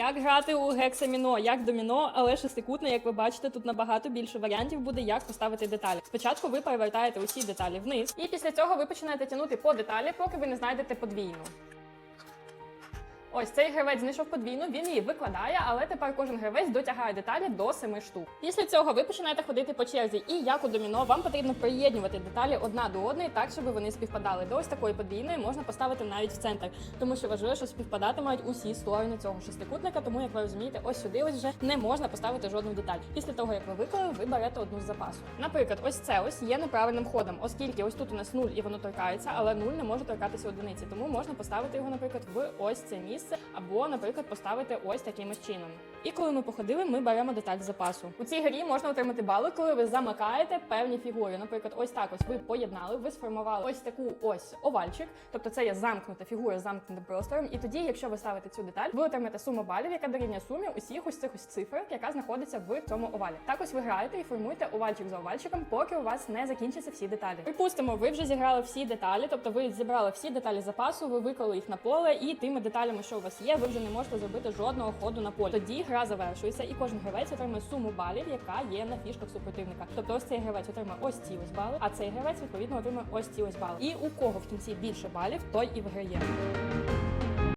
Як грати у гексаміно, як доміно, але шестикутне, як ви бачите, тут набагато більше варіантів буде, як поставити деталі. Спочатку ви перевертаєте усі деталі вниз, і після цього ви починаєте тягнути по деталі, поки ви не знайдете подвійну. Ось цей гравець знайшов подвійну, він її викладає, але тепер кожен гравець дотягає деталі до 7 штук. Після цього ви починаєте ходити по черзі, і як у доміно, вам потрібно приєднувати деталі одна до одної, так щоб вони співпадали. До ось такої подвійної можна поставити навіть в центр, тому що важливо, що співпадати мають усі сторони цього шестикутника. Тому, як ви розумієте, ось сюди ось вже не можна поставити жодну деталь. Після того, як ви виклали, ви берете одну з запасу. Наприклад, ось це ось є неправильним ходом, оскільки ось тут у нас нуль і воно торкається, але нуль не може торкатися одиниці. Тому можна поставити його, наприклад, в ось це місце, або, наприклад, поставити ось таким чином. І коли ми походили, ми беремо деталь запасу. У цій грі можна отримати бали, коли ви замикаєте певні фігури. Наприклад, ось так ось ви поєднали, ви сформували ось таку ось овальчик, тобто це є замкнута фігура з замкнутим простором. І тоді, якщо ви ставите цю деталь, ви отримаєте суму балів, яка дорівнює сумі усіх ось цих ось цифр, яка знаходиться в цьому овалі. Так ось ви граєте і формуєте овальчик за овальчиком, поки у вас не закінчаться всі деталі. Припустимо, ви вже зіграли всі деталі, тобто ви зібрали всі деталі запасу, ви виклали їх на поле, і тими деталями, що у вас є, ви вже не можете зробити жодного ходу на полі. Тоді гра завершується, і кожен гравець отримує суму балів, яка є на фішках супротивника. Тобто, ось цей гравець отримує ось ці ось бали, а цей гравець відповідно отримує ось ці ось бали. І у кого в кінці більше балів, той і виграє.